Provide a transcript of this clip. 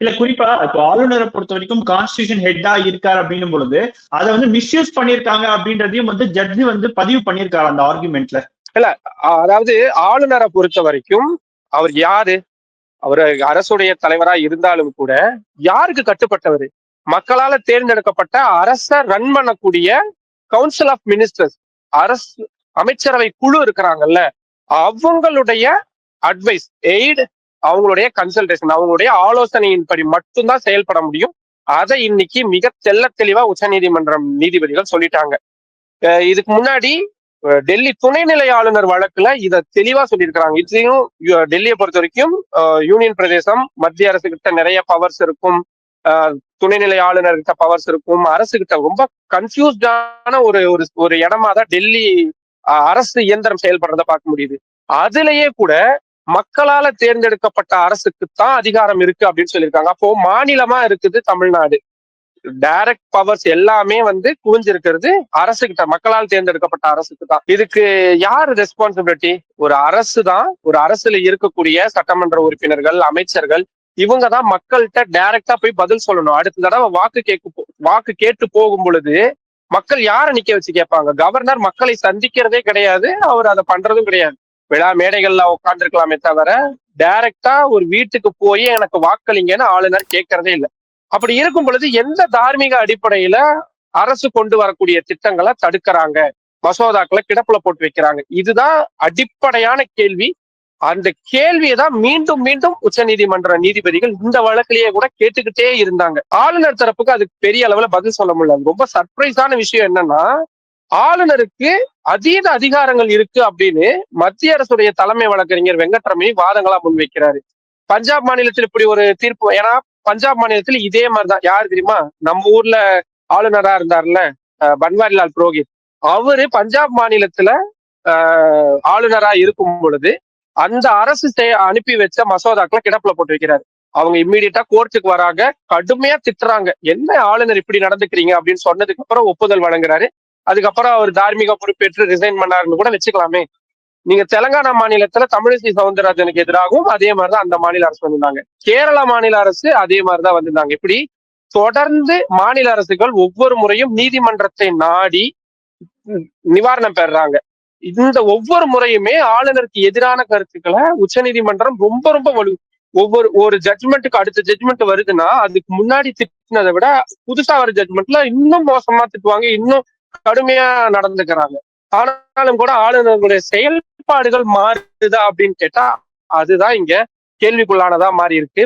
இல்ல குறிப்பா இப்போ ஆளுநரை பொறுத்த வரைக்கும் கான்ஸ்டியூஷன் ஹெட்டா இருக்காரு அப்படின்னும் பொழுது அதை வந்து மிஸ்யூஸ் பண்ணிருக்காங்க அப்படின்றதையும் வந்து ஜட்ஜி வந்து பதிவு பண்ணிருக்காரு அந்த ஆர்குமெண்ட்ல இல்ல அதாவது ஆளுநரை பொறுத்த வரைக்கும் அவர் யாரு? அவர் அரசுடைய தலைவரா இருந்தாலும் கூட யாருக்கு கட்டுப்பட்டவர்? மக்களால தேர்ந்தெடுக்கப்பட்ட அரச ரன் பண்ணக்கூடிய கவுன்சில் ஆஃப் மினிஸ்டர்ஸ் அரசு அமைச்சரவை குழு இருக்கிறாங்கல்ல அவங்களுடைய அட்வைஸ் எய்டு அவங்களுடைய கன்சல்டேஷன் அவங்களுடைய ஆலோசனையின்படி மட்டும்தான் செயல்பட முடியும். அதை இன்னைக்கு மிக தெல்ல தெளிவா உச்சநீதிமன்றம் நீதிபதிகள் சொல்லிட்டாங்க. அஹ் இதுக்கு முன்னாடி டெல்லி துணைநிலை ஆளுநர் வழக்குல இத தெளிவா சொல்லியிருக்கிறாங்க. இதையும் டெல்லியை பொறுத்த வரைக்கும் யூனியன் பிரதேசம் மத்திய அரசு கிட்ட நிறைய பவர்ஸ் இருக்கும். துணைநிலை ஆளுநர் கிட்ட பவர்ஸ் இருக்கும். அரசு கிட்ட ரொம்ப கன்ஃபியூஸ்டான ஒரு ஒரு ஒரு இடமா தான் டெல்லி அஹ், அரசு இயந்திரம் செயல்படுறத பார்க்க முடியுது. அதுலயே கூட மக்களால தேர்ந்தெடுக்கப்பட்ட அரசுக்கு தான் அதிகாரம் இருக்கு அப்படின்னு சொல்லியிருக்காங்க. அப்போ மாநிலமா இருக்குது தமிழ்நாடு. டைரக்ட் பவர்ஸ் எல்லாமே வந்து குவிஞ்சிருக்கிறது அரசு கிட்ட மக்களால் தேர்ந்தெடுக்கப்பட்ட அரசுக்கு தான் இதுக்கு யார் ரெஸ்பான்சிபிலிட்டி ஒரு அரசு தான் ஒரு அரசுல இருக்கக்கூடிய சட்டமன்ற உறுப்பினர்கள் அமைச்சர்கள் இவங்க தான் மக்கள்கிட்ட டைரக்டா போய் பதில் சொல்லணும். அடுத்த தடவை வாக்கு கேட்க போ- வாக்கு கேட்டு போகும் பொழுது மக்கள் யாரை நிக்க வச்சு கேட்பாங்க? கவர்னர் மக்களை சந்திக்கிறதே கிடையாது. அவர் அதை பண்றதும் கிடையாது. விழா மேடைகள்ல உட்காந்துருக்கலாமே தவிர டைரக்டா ஒரு வீட்டுக்கு போய் எனக்கு வாக்களிங்கன்னு ஆளுநர் கேட்கறதே இல்லை. அப்படி இருக்கும் பொழுது எந்த தார்மீக அடிப்படையில அரசு கொண்டு வரக்கூடிய திட்டங்களை தடுக்கிறாங்க? மசோதாக்களை கிடப்புல போட்டு வைக்கிறாங்க. இதுதான் அடிப்படையான கேள்வி. அந்த கேள்வியை தான் மீண்டும் மீண்டும் உச்சநீதிமன்ற நீதிபதிகள் இந்த வழக்கிலேயே கூட கேட்டுக்கிட்டே இருந்தாங்க. ஆளுநர் தரப்புக்கு அதுக்கு பெரிய அளவுல பதில் சொல்ல முடியல. ரொம்ப சர்ப்ரைஸான விஷயம் என்னன்னா ஆளுநருக்கு அதீத அதிகாரங்கள் இருக்கு அப்படின்னு மத்திய அரசுடைய தலைமை வழக்கறிஞர் வெங்கட்ரமணி வாதங்களா முன்வைக்கிறாரு. பஞ்சாப் மாநிலத்தில் இப்படி ஒரு தீர்ப்பு ஏன்னா பஞ்சாப் மாநிலத்தில் இதே மாதிரிதான். யாரு தெரியுமா? நம்ம ஊர்ல ஆளுநரா இருந்தார்ல அஹ் பன்வாரிலால் புரோஹித். அவரு பஞ்சாப் மாநிலத்துல ஆஹ் ஆளுநரா இருக்கும் பொழுது அந்த அரசு அனுப்பி வச்ச மசோதாக்களை கிடப்புல போட்டு வைக்கிறாரு. அவங்க இம்மீடியட்டா கோர்ட்டுக்கு வராங்க கடுமையா திட்டுறாங்க. என்ன ஆளுநர் இப்படி நடந்துக்கிறீங்க அப்படின்னு சொன்னதுக்கு அப்புறம் ஒப்புதல் வழங்குறாரு. அதுக்கப்புறம் அவர் தார்மீக பொறுப்பேற்று ரிசைன் பண்ணாருன்னு கூட வச்சுக்கலாமே. நீங்க தெலங்கானா மாநிலத்துல தமிழிசை சவுந்தரராஜனுக்கு எதிராகவும் அதே மாதிரிதான் அந்த மாநில அரசு வந்திருந்தாங்க. கேரள மாநில அரசு அதே மாதிரிதான் வந்திருந்தாங்க. இப்படி தொடர்ந்து மாநில அரசுகள் ஒவ்வொரு முறையும் நீதிமன்றத்தை நாடி நிவாரணம் பெறுறாங்க இந்த ஒவ்வொரு முறையுமே ஆளுநருக்கு எதிரான கருத்துக்களை உச்சநீதிமன்றம் ரொம்ப ரொம்ப வலு ஒவ்வொரு ஒரு ஜட்மெண்ட்டுக்கு அடுத்த ஜட்மெண்ட் வருதுன்னா அதுக்கு முன்னாடி திட்டினதை விட புதுசா வர ஜட்மெண்ட்ல இன்னும் மோசமா திட்டுவாங்க இன்னும் கடுமையா நடந்துக்கிறாங்க. ஆனாலும் கூட ஆளுநர்களுடைய செயல்பாடுகள் மாறுதா அப்படின்னு கேட்டா அதுதான் இங்க கேள்விக்குள்ளானதா மாறி இருக்கு